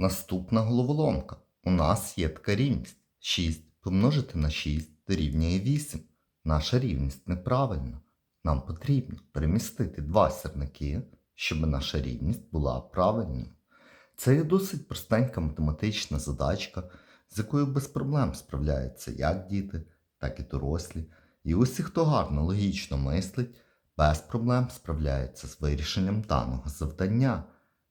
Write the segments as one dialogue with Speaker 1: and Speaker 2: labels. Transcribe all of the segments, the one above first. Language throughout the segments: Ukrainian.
Speaker 1: Наступна головоломка. У нас є така рівність. 6 помножити на 6 дорівнює 8. Наша рівність неправильна. Нам потрібно перемістити два сірники, щоб наша рівність була правильною. Це є досить простенька математична задачка, з якою без проблем справляються як діти, так і дорослі. І усі, хто гарно логічно мислить, без проблем справляються з вирішенням даного завдання.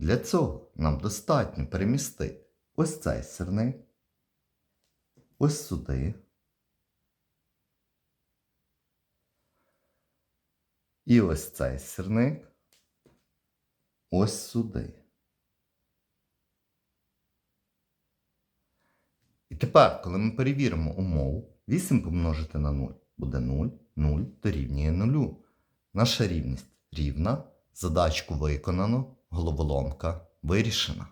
Speaker 1: Для цього нам достатньо перемістити ось цей сирник, ось сюди. І ось цей сирник ось сюди. І тепер, коли ми перевіримо умову, 8 помножити на 0 буде 0, 0 дорівнює 0. Наша рівність рівна, задачку виконано, головоломка вирішена.